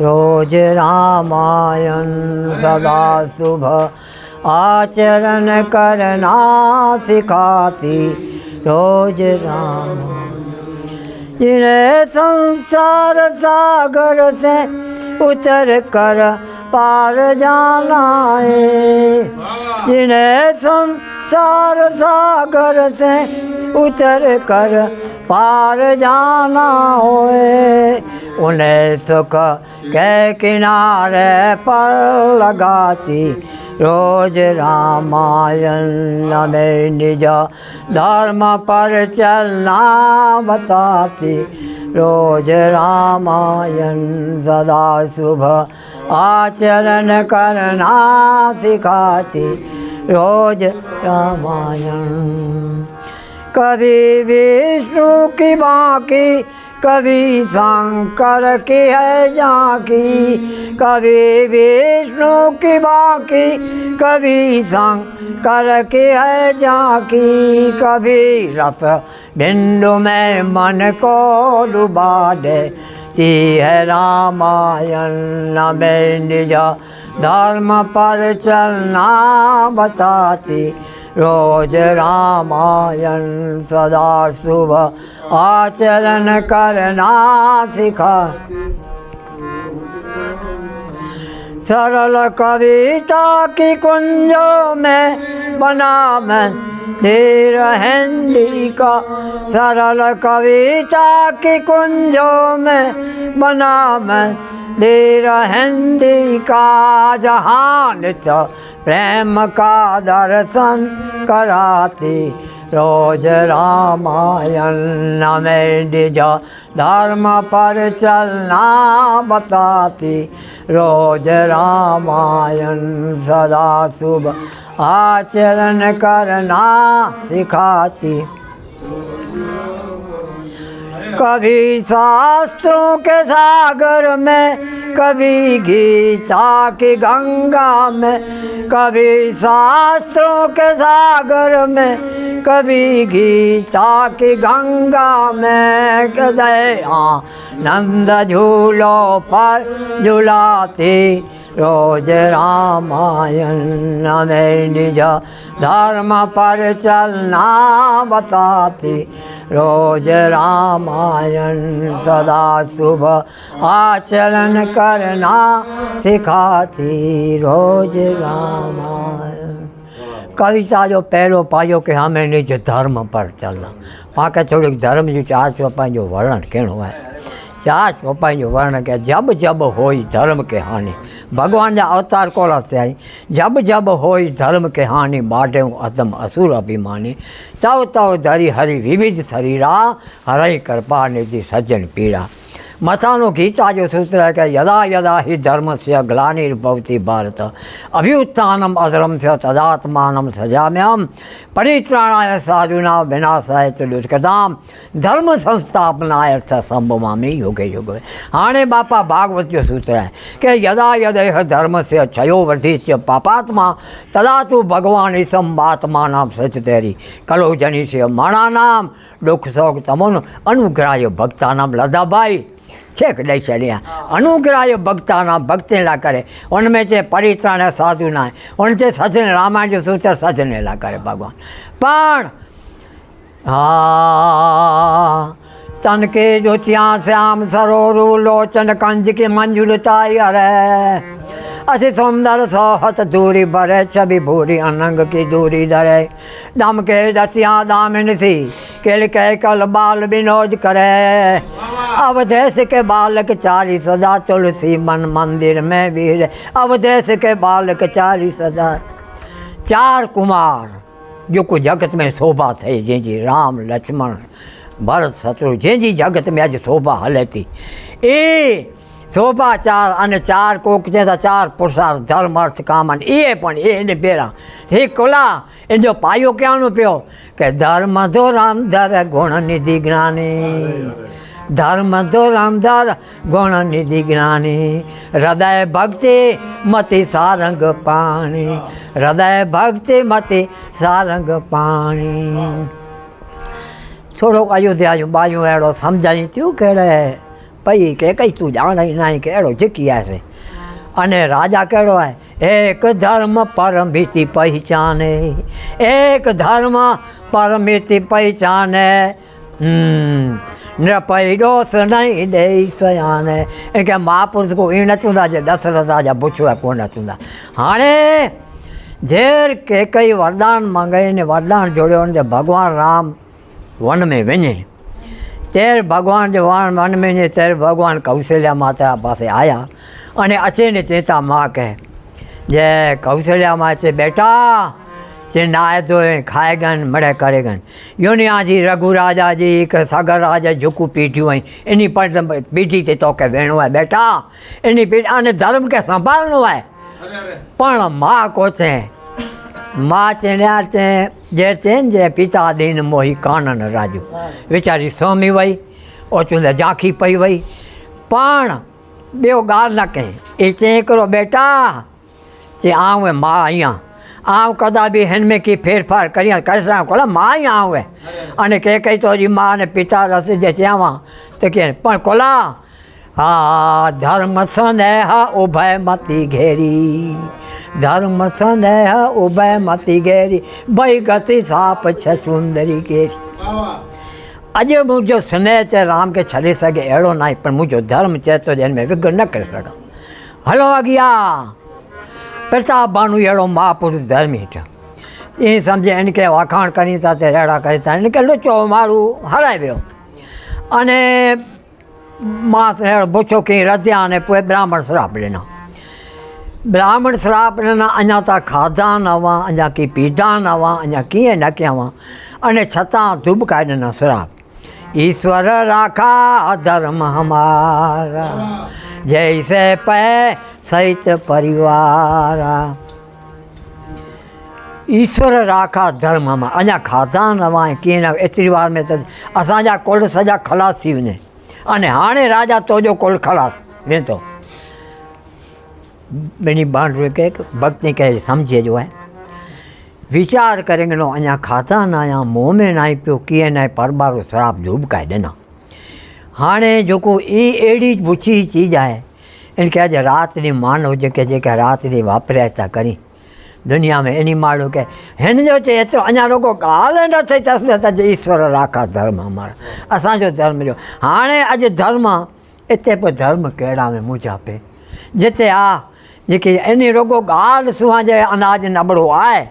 रोज रामायण सदा शुभ आचरण करना सिखाती। रोज राम। जिन्हें संसार सागर से उतर कर पार जाना है। जिन्हें संसार सागर से उतर कर पार जाना होए उन्हें सुख के किनारे पर लगाती रोज रामायण में निज धर्म पर चलना बताती रोज रामायण सदा शुभ आचरण करना सिखाती रोज रामायण कभी विष्णु की बाकी कभी शंकर की है झांकी कभी विष्णु की बाकी कभी शंकर की है झांकी कभी रस बिंदु में मन को डुबा देती है रामायण में निज धर्म पर चलना बताती रोज रामायण सदा शुभ आचरण करना सिखा सरल कविता की कुंजों में बना मैं धीर हिंदी का सरल कविता की कुंजों में बना मैं धीर हिंदी का जहान तो प्रेम का दर्शन कराती रोज रामायण में निज धर्म पर चलना बताती रोज रामायण सदा शुभ आचरण करना सिखाती कभी शास्त्रों के सागर में कभी गीता की गंगा में कभी शास्त्रों के सागर में कभी गीता की गंगा में कदय नंद झूलों पर झुलाती રોજ રામાયણ અમે નિજ ધર્મ પર ચલના બતાતી રોજ રામાયણ સદા શુભ આચરણ કરના શીખાતી રોજ રામાયણ કવિતા જો પહેલો પાયો કે અમે નિજ ધર્મ પર ચલના પાકે થોડીક ધર્મ જે ચાર છો પાંજો વલણ કેણું હોય ચા ચોપાઈનું વર્ણ કે જબ જબ હોય ધર્મ કે હાનિ. ભગવાનના અવતાર કોલા થાય? જબ જબ હોય ધર્મ કે હાનિ બાટે હું અતમ અસુર અભિમાની. તવ તવ ધરી હરી વિવિધ શરીરા, હરય કૃપા નિધિ સજ્જન પીડા. મતાનું ગીત આજે સૂત્ર કે યદા યદા હિ ધર્મસ્ય ગ્લાનિર્ભવતી ભારત. અભ્યુત્થાનમ અધર્મસ્ય તદાત્માનમ સજામ્યામ પરિત્રાણાય સાધુના વિનાશાય તિદુષ્કતામ ધર્મ સંસ્થાપનાય અર્થ સંભવામી યોગે યોગે. હાણે બાપા ભાગવત્ય સૂત્ર કે યદા યદેહ ધર્મસ્ય ક્ષયો વર્ધિસ્ય પાપાત્મા. તદા તું ભગવાન ઇસમ આત્માનામ સચતેરી કલો જનિષ્ય માણાનામ. દુઃખ શોક તમોનું અનુગ્રાહ્ય ભક્તાનામ લદાબાઈ છેક દે છે અનુગ્રાહ્ય ભક્તાના ભક્તિલા કરે. ઉનમે તે પરિત્રાણ સાધુના ઉન તે સજને રામાયણ સૂત્ર સજનેલા કરે ભગવાન. પણ હા તન કે જો ત્યાં શ્યામ સરોરુ લોચન કંજ કે મંજુલતાઈ અરે. અતિ સુંદર સહત દૂરી ભરે છબી ભૂરી અનંગ કી દૂરી ધરે. દમ કે દત્યા દામનથી सुंदर सोहत दूरी बरे छवि भूरी अनंग की दूरी धरे दम के दतिया दामिन थी केल कह कल बाल विनोद करे अवधेश के बालक चारी सदा तुलसी मन मंदिर में वीर अवधेश के बालक चारी सदा चार कुमार जेको जगत में शोभा थिए जंहिंजी राम लक्ष्मण भरत शत्रु जंहिंजी जगत में अॼु शोभा हले थी ए शोभा चार अने चार कोक चए था चार पुरुषार्थ धर्म अर्थ कामन इहे पण इहे इन पहिरां हे कुला એ જો પાયો ક્યાંનો પ્યો? કે ધર્મ ધો રામધાર ગુણ નિધિ જ્ઞાની. ધર્મ તો રામધાર ગુણ નિધિ જ્ઞાની. હૃદય ભક્તિ મતિ સારંગ પાણી. હૃદય ભક્તિ મતિ સારંગ પાણી. થોડોક અયોધ્યા બાજુ એડો સમજાય થયું કેડે? પછી કે કઈ તું જાણે નાય કે એડો જીકી છે. અને રાજા કેળવાય એક ધર્મ પરમિતિ પહેચાને, એક ધર્મ પરમિતિ પહેચાને. નૃપૈડોસ નહીં દઈ સયાને. એ કે મહાપુરુષ કો ઈ નચુંદા જે દશરથ રાજા પૂછવા કોણ નચુંદા હાણે ઝેર કે કઈ વરદાન મંગાઈને વરદાન જોડ્યો ને ભગવાન રામ વન મેં વેને તેર ભગવાન જે વન વન મેં તેર ભગવાન કૌશલ્યા માતા પાસે આવ્યા અને અચેને ચેતા મા કહે જે કૌશલ્યામાં છે બેટા જે નાય તો ખાય ગન મળે કરે ગન યોનિયાજી રઘુરાજાજી કે સાગર રાજા ઝૂકું પીઠ્યું હોય એની પણ પીઠી તે તો કે વેણું હોય. બેટા એની પીઠ અને ધર્મ કે સંભાળનો હોય? પણ મા કોચે મા ચેણ્યા છે જે છે ને જે પિતા દિન મોહી કાનન રાજુ. વિચારી સ્વામી વઈ ઓચું ઝાંખી પઈ વઈ પણ બેઓ ગાર ના કહે. એ ચે કરો બેટા તે આवे મા અહીંયા. આવ કદા બી હેનમે કી ફેરફાર કર્યા, કરશા કોલા મા અહીંયા આવે. અને કે કહી તો હજી મા અને પિતા રસી જે ત્યાં તો કે, પણ કોલા, હા, ધર્મ સનેહ ઉભય મતી ઘેરી. ધર્મ સનેહ ઉભય મતી ઘેરી. ભય ગતિ સાપ છે સુંદરી ઘેરી. આજે મુજો સ્નેહ છે, રામ કે છલી સગે અહેડો નહીં પણ મુજો ધર્મ છે, તો એને વિઘ્ન ન કરી શકાય. હલો, અગિયા. પ્રતાપભાનું એડો મહાપુરુષ ધર્મી છે. એ સમજે એને કે વખાણ કરી સાથે રેડા કરી હતા એને કે લુચો મારું હરાવ્યો. અને માસ રેડ ભૂછો કંઈ રચ્યા અને પછી બ્રાહ્મણ શ્રાપ લેના બ્રાહ્મણ શ્રાપ લેના અજા તા ખાધા નવા અજા કી પીધા નવા અજા કીએ નક્યાવા અને છતાં ધૂબ કાઢીના શ્રાપ अञा कीअं न कया हुआ अने छतां दुबका ॾिना श्राप ईश्वर राखा धर्म हमारा जैसे पै सहित परिवार ईश्वर राखा धर्म मां अञा खाधा न हुआ ऐं कीअं न एतिरी वार में त असांजा कुल सॼा ख़लास थी वञे अने हाणे राजा तुंहिंजो कुल ख़लास वेंदो ॿिनी बांड के भक्ति खे सम्झे जो आहे वीचार करेंगे नो अञा खाधा न आया मुंहं में न आई पियो कीअं न आहे परबारो श्राप धूबकाए ॾिना हाणे जेको ई अहिड़ी बुछी चीज आहे इनखे अॼु राति ॾींहुं मानव जेके जेके राति ॾींहुं वापिराए था करी दुनिया में इन माण्हू खे हिन जो चए एतिरो अञा रुगो ॻाल्हि न थिए तसि त ईश्वर राखा धर्म हमारा असांजो धर्म जो हाणे अॼु धर्म हिते पोइ धर्म कहिड़ा में मुंहिंजा पे जिते आहे જેકે એની રોગો ગાઢ સુહાજે અનાજ નબળો આય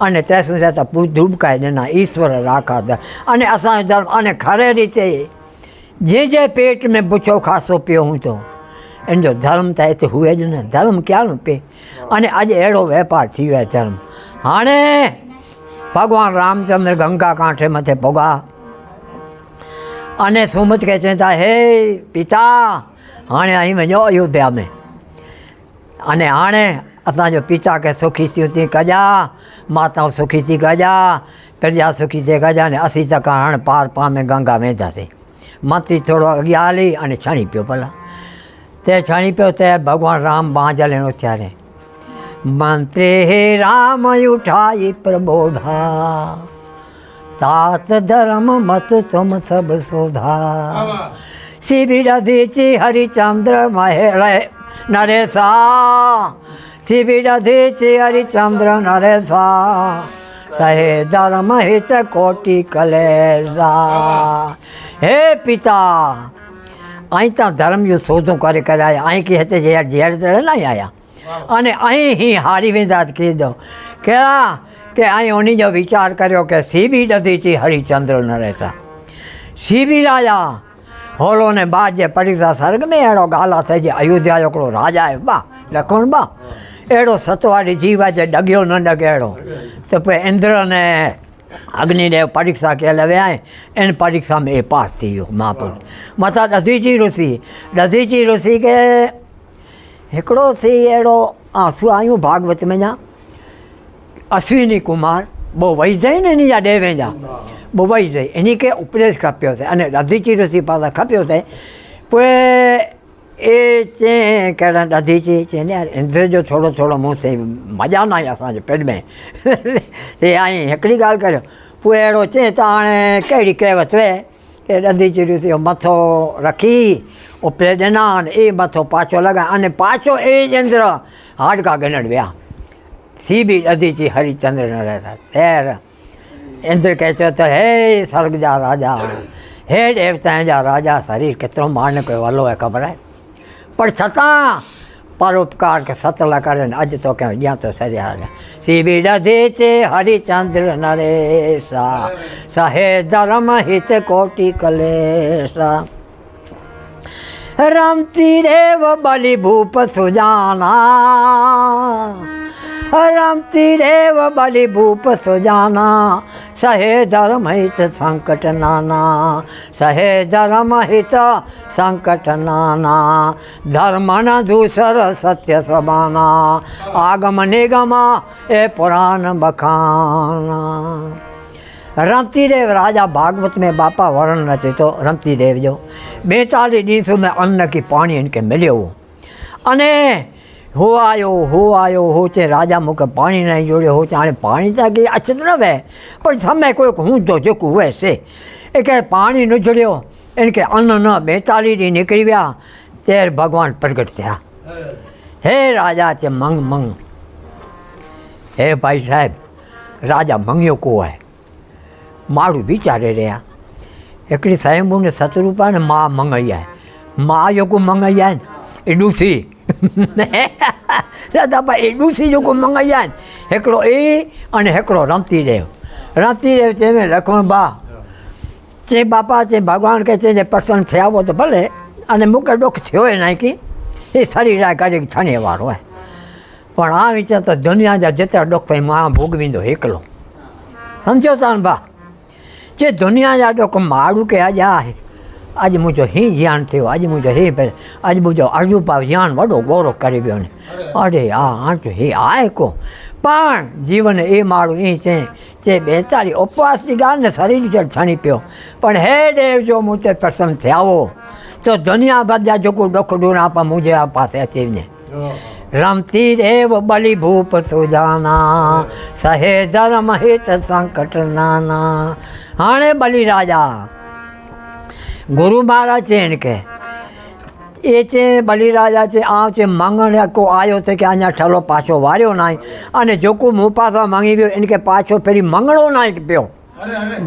અને તે શું છે ધૂબકાય દેના ઈશ્વર રાખા અને અસાંજ ધર્મ અને ખરે રીતે જે જે પેટ મેં પૂછો ખાસો પીયો હું તો એનો ધર્મ થાય તે હુએ જ ને ધર્મ ક્યાંનો પે? અને આજે અહેડો વેપાર થયો છે ધર્મ. હાણે ભગવાન રામચંદ્ર ગંગા કાંઠે મથે ભોગા. અને સુમત કહે છે? હે પિતા, હાણે અહીં વञो અયોધ્યા મેં. अने हाणे असांजो पिता खे सुखी थियूं थी कजा माताऊं सुखी थी कजा प्रजा सुखी थी कजा ने असीं त हाणे पार पार में गंगा वेंदासीं मंत्री थोरो अॻियां हली अने छणी पियो भला ते छणी पियो त भॻवानु राम बांझ लेणो थियारे मंत्री हे राम उठाई प्रबोधा तात धर्म मत तुम सब सोधा शिविर दीची हरिचंद्र महेश નરેશા શિબિરથી ચિયરી ચંદ્ર નરેશા સહે ધર્મ હિત કોટી કલેશા હે પિતા અહીં ત્યાં ધર્મયુદ્ધ શોધું કરે કરાય અહીં કી હતે ઝેર ઝેર ચડે નહીં આયા અને અહીં હી હારી વેંદા કહી દો કેળા કે અહીં ઓની જો વિચાર કર્યો કે સીબી નથી હરિચંદ્ર નરેશા. સીબી રાજા હોલો ને બા જે પડીતા સર્ગને એડો ગાલા થઈ જાય. અયોધ્યા એકડો રાજા એ બા લખણ બા એડો સતવાડી જીવા જે ડગ્યો ન ડગે એડો. તો પછી ઇન્દ્રને અગ્નિદેવ પરીક્ષા કે લવ્યા એની પરીક્ષામાં એ પાસ થઈ ગયો મહાપુર મથા દધીજી ઋષિ દધીજી ઋષિ કે हिकिड़ो थी अहिड़ो आसूं आहियूं भागवत में जा अश्विनी कुमार ॿ वैजय न हिन जा ॾेवे जा બોવાઈ જાય. એની કે ઉપદેશ કાપ્યો છે. અને દાધીચી રસી પાલા કાપ્યો છે. પણ એ તે કહેડા દાધીચી છે ને ઇન્દ્ર જો થોડો થોડો મું થઈ મજા ના આવી અસાंजे પેટ में એ અહીં હેકડી ॻाल्हि કર્યો. पोइ अहिड़ो चए त हाणे कहिड़ी कहिवत वे એ દંધી ચીર્યું થયું મથો રખી ઉપરે ડનાન એ મથો પાછો લગાય અને પાછો એ જ ઇન્દ્ર હાડકા ગણડ વ્યા સી બી દધીચી હરિચંદ્ર રહેતા. ત્યારે ઇન્દ્ર કહે છે તો હે સ્વર્ગ જા રાજા હે દેવતા જા રાજા શરીર કેતરો મારને કોઈ વાલો હે ખબર હે પણ છતાં પરોપકાર કે સતલા કરે ને અજ તો ક્યાં જ્યાં તો સરિયા સીબી દધી છે હરિચંદ્ર નરેશા સહે ધર્મ હિત કોટી કલેશા રમતી દેવ બલિ ભૂપ સુજાના રમતી દેવ બલિ ભૂપ સુજાના સહે ધર્મ હિત સંકટ નાના સહે ધર્મ હિત સંકટ નાના ધર્મના ધૂસર સત્ય સબાના આગમ નિગમ એ પુરાણ બખાના રમતીદેવ રાજા भागवत में बापा वर्ण रचे तो रमतीदेव जो બેતાલીસ દિવસો મેં અન્ન કી પાણી એને કે મળ્યો અને હો આયો હો આયો, હો છે રાજા મૂકે પાણી નહીં જોડે હો છે આણે પાણી ત્યાં ગઈ અછત ન વે પણ તમે કોઈક હું તો ચૂકું વેશે એ કે પાણી ન જોડ્યો એને કે અન્ન ન બેતાલીની નીકળી ગયા તેર ભગવાન પ્રગટ થયા. હે રાજા, તે મંગ મંગ. હે ભાઈ સાહેબ, રાજા મંગ્યો કોવાય મારું વિચારે રહ્યા. એકડી સાહેબુને સતરૂપા ને મા મંગૈયા મા યોગું મંગૈયા ને? એ ડૂથી રાધાભાઈ ડૂસી જોકો મંગાયા ને હેકડો એ અને હેકડો રમતીદેવ. રમતીદેવ તેને લખણબા તે બાપા તે ભગવાન કહે છે જે પસંદ થયા હો તો ભલે, અને મૂકે ડોક થયો એ નાખી. એ સારી રાહ કાઢી છણેવાર હોય પણ આ રીતે તો દુનિયા જ્યાં જતા ડોક ભાઈ માં ભોગવીંદો એકલો સમજો તાન બા? જે દુનિયા જ્યાં ડોક મારું કે આજે આ આજે મુજો હી જ્ઞાન થયો આજે મુજો હી પહેરે આજે મુજો અર્જુપાવ જ્ઞાન વડો ગૌરવ કરી ગયો ને. અરે હા આંચો હે આ કો. પણ જીવન એ મારું એ છે તે બેતાળી ઉપવાસની ગાને શરીર છે છણી પીઓ. પણ હે દેવ જો હું તે પ્રસન્ન થયાવો તો દુનિયા બધા જોકું ડોખડું આપા મુજે આ પાસે અચીને રમતી દેવ બલિ ભૂપ સુજાના સહે ધર્મ હિત સંકટ નાના. હાણે બલિ રાજા ગુરુ મહારાજ છે એને કે એ તે બલિરાજા છે આ છે માંગણ આખો આવ્યો છે કે અહીંયા ઠલો પાછો વાર્યો નાય. અને જોકુ હું પાછા માંગી ગયો એને કે પાછો ફેરી મંગણો નાય પ્યો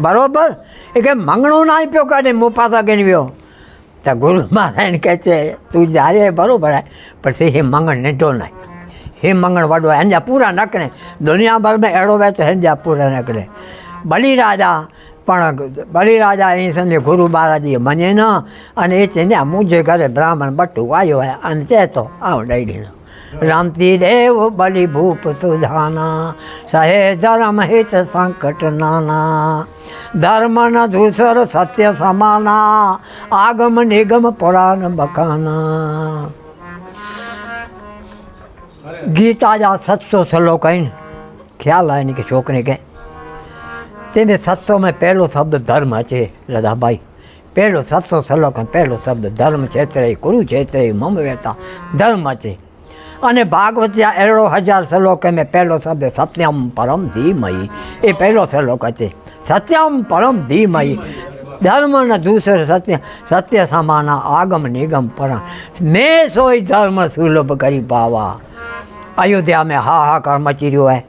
બરાબર? એ કે મંગણો નાય પ્યો કાઢે હું પાછા ગણવ્યો તો ગુરુ મહારાયણ કહે છે તું જ્યારે બરાબર પછી હે મંગણ નીટો નાય. હે મંગણ વાડો હેંજા પૂરા નકળે દુનિયાભરમાં એડો વેચો હેંજા પૂરા નકળે બલિરાજા પણ બલિરાજા અહીં સંજે ગુરુ મહારાજીએ મને ન અને એ તેને મુજે ઘરે બ્રાહ્મણ બટું આવ્યો હે અને તે તો આવ ડેડીનો. રામતી દેવ બલિ ભૂપ સુધાના, સહે ધર્મ હિત સંકટ નાના. ધર્મ ન ધૂસર સત્ય સમાના, આગમ નિગમ પુરાણ બખાના ગીતા જા સત્સો શ્લોક આવીને ખ્યાલ આવે ને કે છોકરી કે તેને શાસ્ત્રોમાં પહેલો શબ્દ ધર્મ છે, લદાભાઈ. પહેલો સાતસો શ્લોકન પહેલો શબ્દ ધર્મ ક્ષેત્રે કુરુ ક્ષેત્રે મમ વેતા. ધર્મ છે. અને ભાગવત્યા એરડો હજાર શ્લોક મેં પહેલો શબ્દ સત્યમ પરમ ધીમયી એ પહેલો શ્લોક છે. સત્યમ પરમ ધીમયી ધર્મના દૂસર સત્ય સત્ય સમાના આગમ નિગમ પરા. મેં સોય ધર્મ સુલભ કરી પાવા. અયોધ્યા મેં હા હા કર્મ ચીર્યો હોય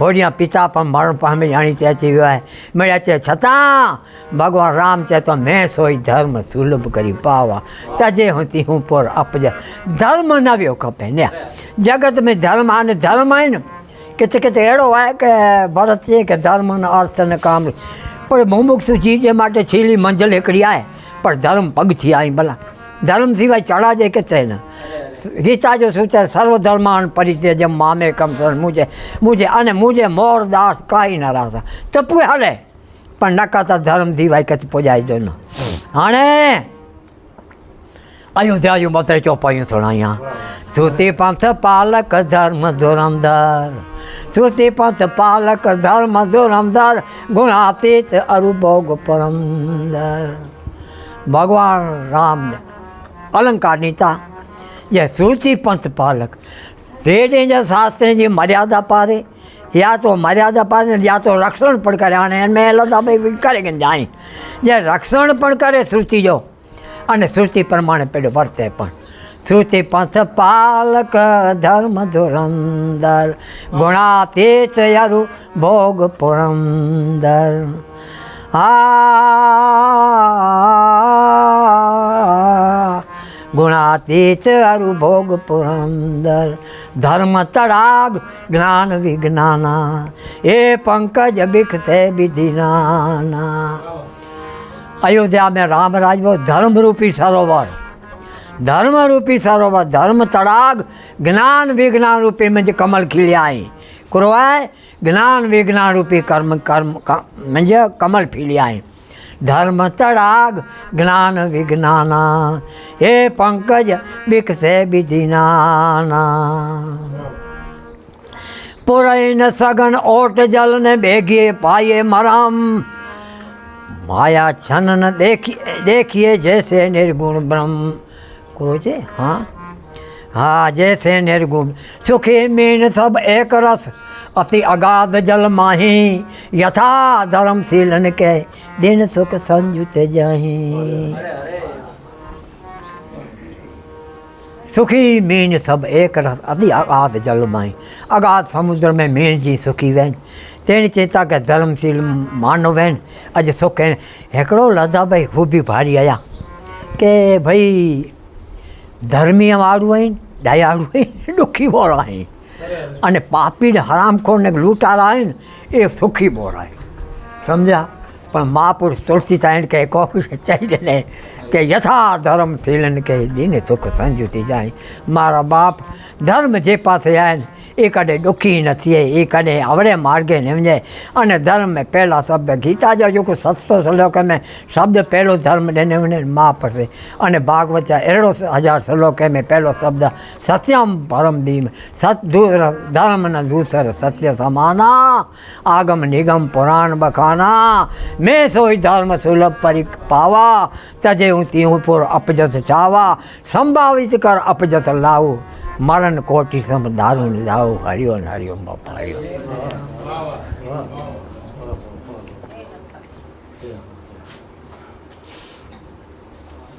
હોડિયા પિતા પણ મરણ પામી જાણી તે અચી વિયો आहे મળ્યા છે છતાં ભગવાન રામ ચે તો મેં સોય ધર્મ સુલભ કરી પાવા તજે હુંતી હું પોર અપજ ધર્મ નવ્યો ખપે ને જગત में ધર્મ આને ધર્મ आहे न किथे किथे अहिड़ो आहे की भरत चए की धर्म न अर्थ न काम पर मुमुक्त जी जे માટે છેલ્લી મંઝિલ हिकिड़ी आहे पर धर्म पगथी आई भला धर्म सिवाय चढ़ाजे किथे न ગીતા જો સૂચર સર્વધર્માન પરિચય જેમ મામે કમસર મુજે મુજે, અને મુજે મોર દાસ કાંઈ ન રાતા તપુ હાલે પણ નકાતા ધર્મ દિવાય કત પોજાઈ દો હાણે અયોધ્યા યુ મતરે ચોપાયું થોડા અહીંયા. શ્રુતિ પંથ પાલક ધર્મ ધોરમદાર શ્રુતિ પંથ પાલક ધર્મ ધોરમદાર ગુણાતીત અરુભોગ પરમદર ભગવાન રામને અલંકાર નીતા જે શ્રુતિ પંથ પાલક. રેડે જે શાસ્ત્રની મર્યાદા પારે, યા તો મર્યાદા પારે યા તો રક્ષણ પણ કરે. અને એમને લતાભાઈ વિચારે કે જાય જે રક્ષણ પણ કરે શ્રુતિ જો, અને શ્રુતિ પ્રમાણે પેલું વર્તે પણ. શ્રુતિ પંથ પાલક ધર્મ ધુરંદર ગુણાતીત યરુ ભોગ પુરંદર. આ ગુણાતીત અરુ ભોગ પુરંદર ધર્મ તડાગ જ્ઞાન વિજ્ઞાના એ પંકજ બિખતે વિધિનાના અયોધ્યા મેં રામ રાજવો ધર્મરૂપી સરોવર धर्मरूपी सरोवर धर्म तड़ाग ज्ञान विज्ञान रूपी म्हणजे कमल खिली आहे कुरवाय ज्ञान विज्ञान रूपी कर्म कर्म क- म्हणजे कमल फिली ધર્મ તળાગ જ્ઞાન વિજ્ઞાના, એ પંકજ બિકસે બિધિનાના પુરૈન સગન ઓટ જલને બેગીએ પાયે મરમ, માયા છનન દેખીએ દેખીએ જૈસે નિર્ગુણ બ્રહ્મ. કરો છે? હા. હા જૈસે નિર્ગુણ સુખી મીન સબ એક રસ અતિ અગાધ જલ માહી યથા ધર્મશીલન કે દિન સુખ સંયુત જહી सुखी मीन सब एक रस अति अगाध जल में अगाध समुद्र में मीन जी सुखी वेन तेणी चेता के धर्मशील मानव वेन अॼु सुख आहिनि हिकिड़ो लदा भाई ख़ूबी भारी आया के भई ધર્મીય વાળું આવીને દયાળું આવીને દુઃખી બોલાય. અને પાપીને હરામખોરને લૂંટારા હોય ને, એ સુખી બોલાય. સમજ્યા? પણ મહાપુરુષ તુલસી સાહેબ કહે, કહું છે ને કે યથા ધર્મ થીલન કહે દીને સુખ સંજુતી જાય. મારા બાપ ધર્મ જે પાસે આવે એ કાઢે દુઃખી નથી એ કાઢે આવડે માર્ગે સમજાય અને ધર્મ પહેલા શબ્દ ગીતા જો કે સસ્તો શ્લોક મેં શબ્દ પહેલો ધર્મ એને મને મા પડશે અને ભાગવત એરડો હજાર શ્લોક મેં પહેલો શબ્દ સત્યમ પરમ દીમ સદૂર ધર્મના દૂસર સત્ય સમાના, આગમ નિગમ પુરાણ બખાના. મેં સોય ધર્મ સુલભ પરિક પાવા, તજે હું તી હું પૂર અપજસ ચાવા, સંભાવિત કર અપજસ લાવું. મરણ કોટી સમ દારૂ દાવ હરિયો હરિયો બાપા હરિયો.